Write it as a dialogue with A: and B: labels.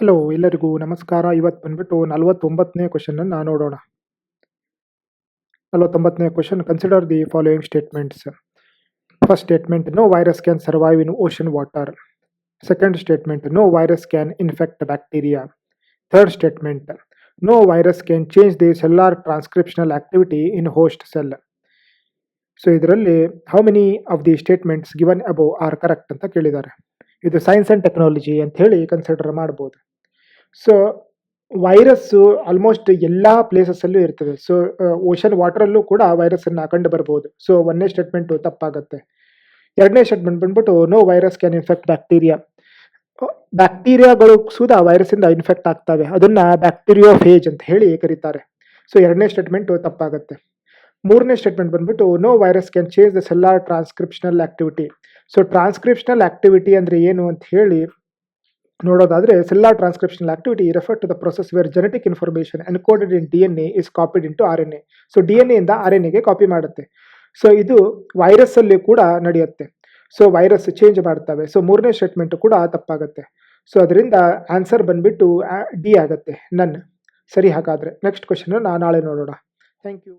A: Hello ಎಲ್ಲರಿಗೂ ನಮಸ್ಕಾರ. ಇವತ್ತು ಬಂದ್ಬಿಟ್ಟು ನಲವತ್ತೊಂಬತ್ತನೇ ಕ್ವಶನನ್ನು ನೋಡೋಣ. ನಲವತ್ತೊಂಬತ್ತನೇ question consider the following statements first statement no virus can survive in ocean water second statement no virus can infect bacteria third statement no virus can change the cellular transcriptional activity in host cell so ಇದರಲ್ಲಿ how many of the statements given above are correct ಅಂತ ಕೇಳಿದ್ದಾರೆ. ಇದು science and technology ಅಂತ ಹೇಳಿ consider ಮಾಡ್ಬೋದು. So virus almost ಎಲ್ಲ ಪ್ಲೇಸಸ್ಸಲ್ಲೂ ಇರ್ತದೆ. So ocean ವಾಟರಲ್ಲೂ ಕೂಡ ವೈರಸ್ಸನ್ನು ಕಂಡು ಬರ್ಬೋದು. ಸೊ ಒಂದನೇ ಸ್ಟೇಟ್ಮೆಂಟು ತಪ್ಪಾಗುತ್ತೆ. ಎರಡನೇ ಸ್ಟೇಟ್ಮೆಂಟ್ ಬಂದ್ಬಿಟ್ಟು no virus can infect bacteria ಬ್ಯಾಕ್ಟೀರಿಯಾಗಳು ಸುದ ವೈರಸ್ಸಿಂದ ಇನ್ಫೆಕ್ಟ್ ಆಗ್ತವೆ. ಅದನ್ನ ಬ್ಯಾಕ್ಟೀರಿಯೋ ಫೇಜ್ ಅಂತ ಹೇಳಿ ಕರೀತಾರೆ. ಸೊ ಎರಡನೇ ಸ್ಟೇಟ್ಮೆಂಟು ತಪ್ಪಾಗುತ್ತೆ. ಮೂರನೇ ಸ್ಟೇಟ್ಮೆಂಟ್ ಬಂದ್ಬಿಟ್ಟು no virus can change the cellular transcriptional activity so transcriptional activity ಅಂದರೆ ಏನು ಅಂತ ಹೇಳಿ ನೋಡೋದಾದರೆ cellular transcriptional activity refer to the process where genetic information encoded in D N A is copied into R N A so D N ಎಯಿಂದ R N ಎಗೆ copy ಮಾಡುತ್ತೆ. So ಇದು virus ಅಲ್ಲಿ ಕೂಡ ನಡೆಯುತ್ತೆ. ಸೊ ವೈರಸ್ ಚೇಂಜ್ ಮಾಡ್ತವೆ. So ಮೂರನೇ statement ಕೂಡ ತಪ್ಪಾಗುತ್ತೆ. ಸೊ ಅದರಿಂದ ಆನ್ಸರ್ ಬಂದ್ಬಿಟ್ಟು ಡಿ ಆಗುತ್ತೆ. ನನ್ ಸರಿ, ಹಾಗಾದರೆ ನೆಕ್ಸ್ಟ್ ಕ್ವಶನ್ ನಾಳೆ ನೋಡೋಣ. Thank you